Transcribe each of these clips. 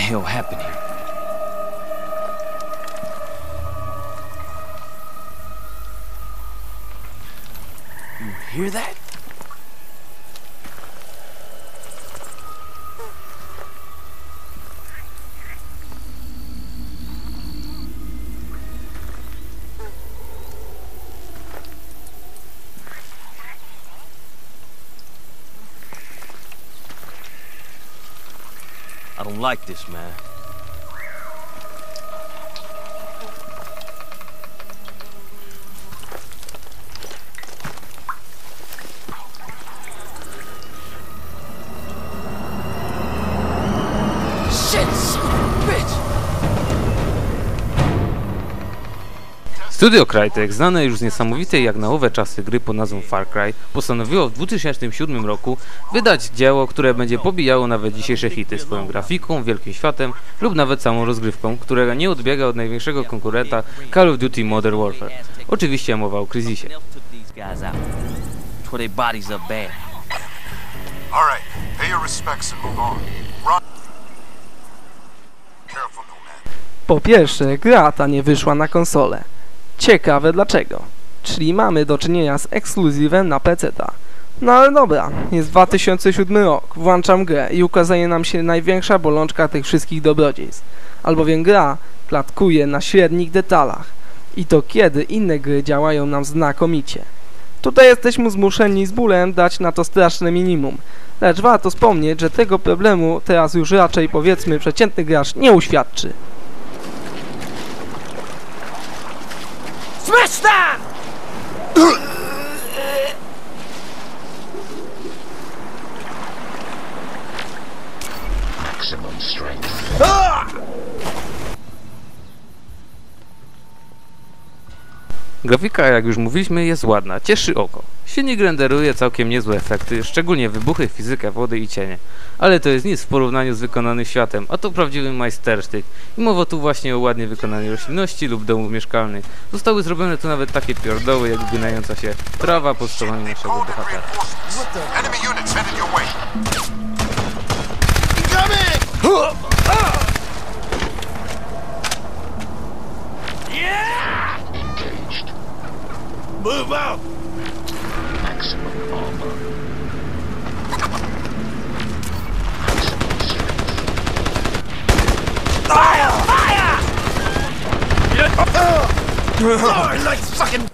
hell happened here? You hear that? Don't like this, man. Studio Crytek, znane już z niesamowitej jak na owe czasy gry pod nazwą Far Cry, postanowiło w 2007 roku wydać dzieło, które będzie pobijało nawet dzisiejsze hity swoją grafiką, wielkim światem lub nawet samą rozgrywką, która nie odbiega od największego konkurenta Call of Duty Modern Warfare. Oczywiście mowa o. Careful, no. Po pierwsze, gra ta nie wyszła na konsolę. Ciekawe dlaczego. Czyli mamy do czynienia z ekskluzywem na PC-ta. No ale dobra, jest 2007 rok, włączam grę i ukazuje nam się największa bolączka tych wszystkich dobrodziejstw. Albowiem gra klatkuje na średnich detalach. I to kiedy inne gry działają nam znakomicie. Tutaj jesteśmy zmuszeni z bólem dać na to straszne minimum. Lecz warto wspomnieć, że tego problemu teraz już raczej powiedzmy przeciętny gracz nie uświadczy. Smash that! Maximum strength. Grafika, jak już mówiliśmy, jest ładna, cieszy oko. Silnik renderuje całkiem niezłe efekty, szczególnie wybuchy, fizykę wody i cienie. Ale to jest nic w porównaniu z wykonanym światem, a to prawdziwy majstersztyk. I mowa tu właśnie o ładnie wykonanej roślinności lub domów mieszkalnych. Zostały zrobione tu nawet takie pierdoły, jak ginająca się trawa pod stopami naszego bohatera. Move out! Maximum armor. Maximum strength.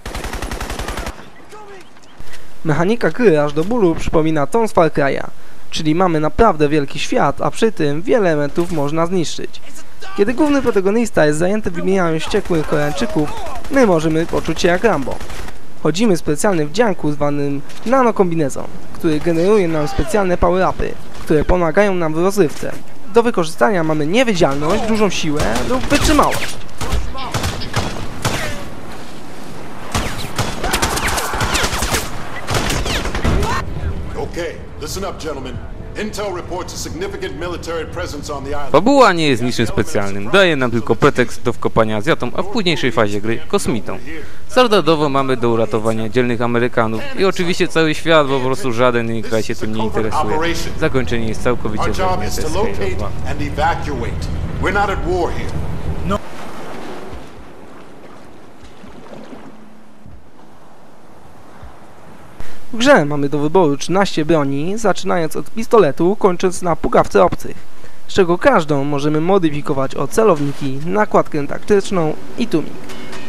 Mechanika gry aż do bólu przypomina tą z Far Cry'a, czyli mamy naprawdę wielki świat, a przy tym wiele elementów można zniszczyć. Kiedy główny protagonista jest zajęty wymienianiem wściekłych Koreańczyków, my możemy poczuć się jak Rambo. Chodzimy w specjalnym wdzianku zwanym nanokombinezon, który generuje nam specjalne power-upy, które pomagają nam w rozrywce. Do wykorzystania mamy niewidzialność, dużą siłę lub wytrzymałość. Okay, listen up, gentlemen. Fabuła nie jest niczym specjalnym, daje nam tylko pretekst do wkopania Azjatom, a w późniejszej fazie gry kosmitom. Standardowo mamy do uratowania dzielnych Amerykanów i oczywiście cały świat, bo po prostu żaden inny kraj się tym nie interesuje. Zakończenie jest całkowicie Our job is zrozumiałe to z Halo locate 2. and evacuate. We're not at war here. W grze mamy do wyboru 13 broni, zaczynając od pistoletu, kończąc na pugawce obcych, z czego każdą możemy modyfikować o celowniki, nakładkę taktyczną i tłumik.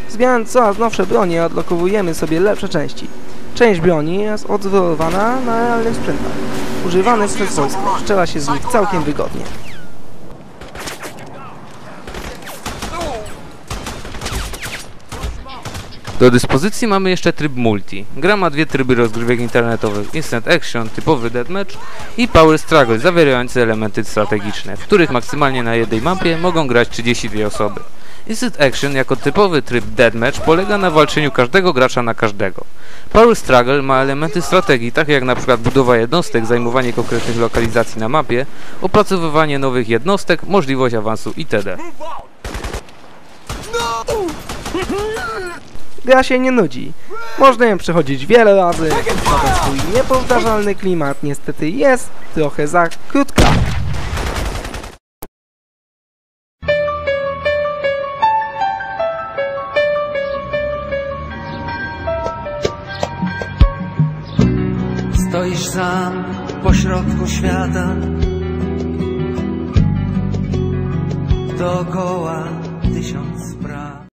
Zbierając coraz nowsze bronie odblokowujemy sobie lepsze części. Część broni jest odwzorowana na realnych sprzętach, używanych przez wojsko, strzela się z nich całkiem wygodnie. Do dyspozycji mamy jeszcze tryb multi. Gra ma dwie tryby rozgrywek internetowych, Instant Action, typowy deathmatch i Power Struggle, zawierający elementy strategiczne, w których maksymalnie na jednej mapie mogą grać 32 osoby. Instant Action jako typowy tryb deathmatch polega na walczeniu każdego gracza na każdego. Power Struggle ma elementy strategii, takie jak przykład budowa jednostek, zajmowanie konkretnych lokalizacji na mapie, opracowywanie nowych jednostek, możliwość awansu itd. Gra się nie nudzi. Można ją przechodzić wiele razy, ale swój niepowtarzalny klimat niestety jest trochę za krótka. Stoisz sam pośrodku świata Dookoła